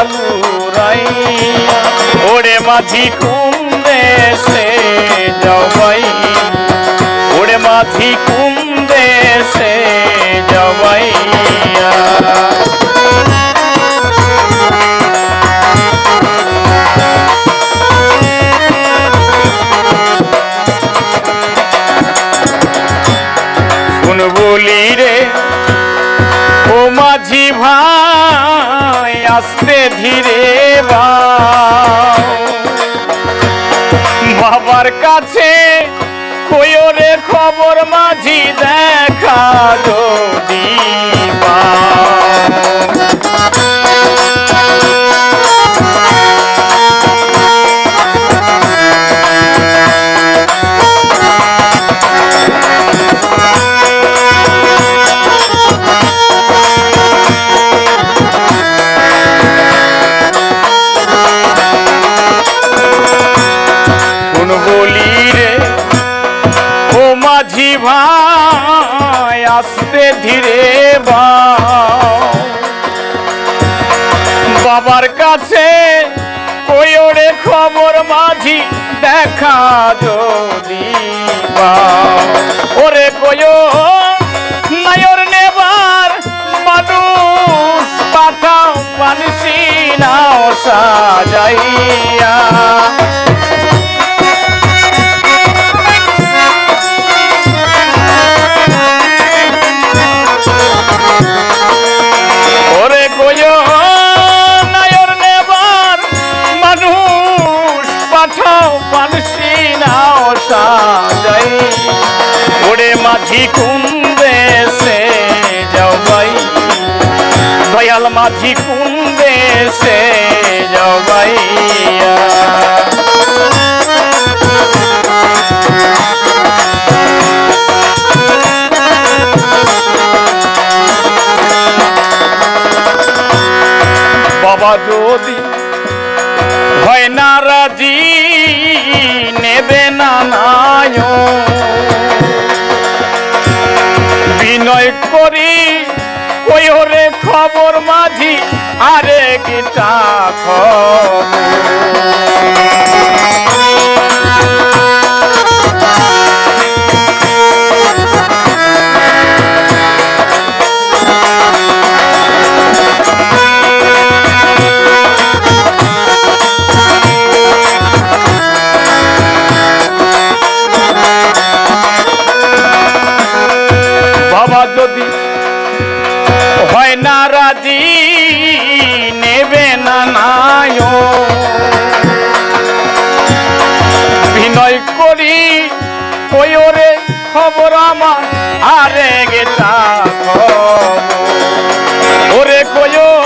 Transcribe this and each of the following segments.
রঙিন ওরে মাঝি কুম দেশে জবাই ওরে মাঝি কুম দেশে জবাইয়া শুন বলি রে, ও মাঝি ভাই। আস্তে ধীরে। বাবার কাছে কইরে খবর মাঝি দেখা যদি ভাই, আস্তে ধীরে। বাবার কাছে কই ওরে খবর মাঝি, দেখা যদি ওরে কয়ো নায়র নেবার মানুষ পাঠাও পানসি নাও সাজাইয়া মাঝি কুম দেশে যাও ভাই। দয়াল মাঝি কুম দেশে যাও ভাইয়া। বাবা যদি হয় না রাজি বিনয় করি। কইরে খবর মাঝি আরে গীতা খবর। নায় বিনয় করি কয়রে খবর আমার আরে গেটা ওরে কয়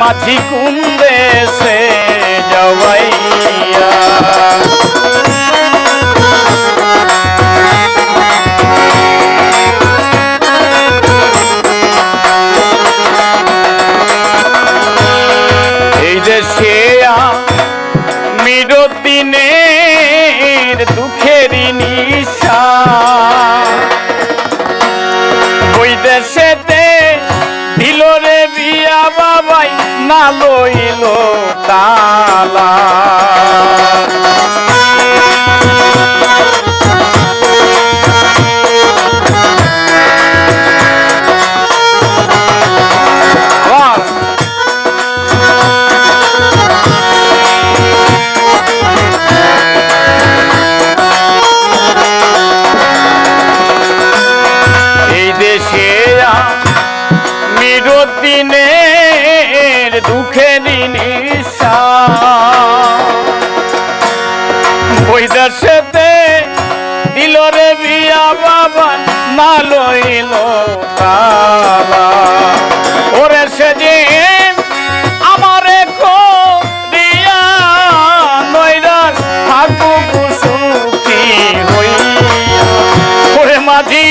মাঝি কুন্দে সে জবাইয়া এই যে দেশে মিরদিনের দুঃখেরই নিশা। ওই দেশেতে দিল রে বিয়া বাবাই না লইল তালা। সেতে দিল রে বিয়া বাবা না লইল বাবা। ওরে সেদিন আমারে কো দিয়া নৈরাস থাকু সুখী হই ওরে মাঝি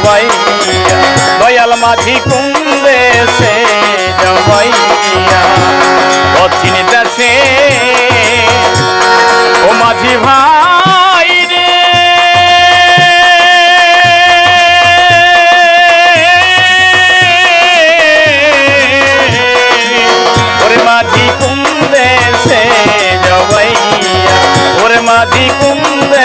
জবাইয়া দয়াল মাঝি কুন্দে সে জবাইয়া অচিন দেশে, ও মাঝি ভাই রে। ওরে মাঝি কুন্দে সে জবাইয়া ওরে মাঝি কুন্দে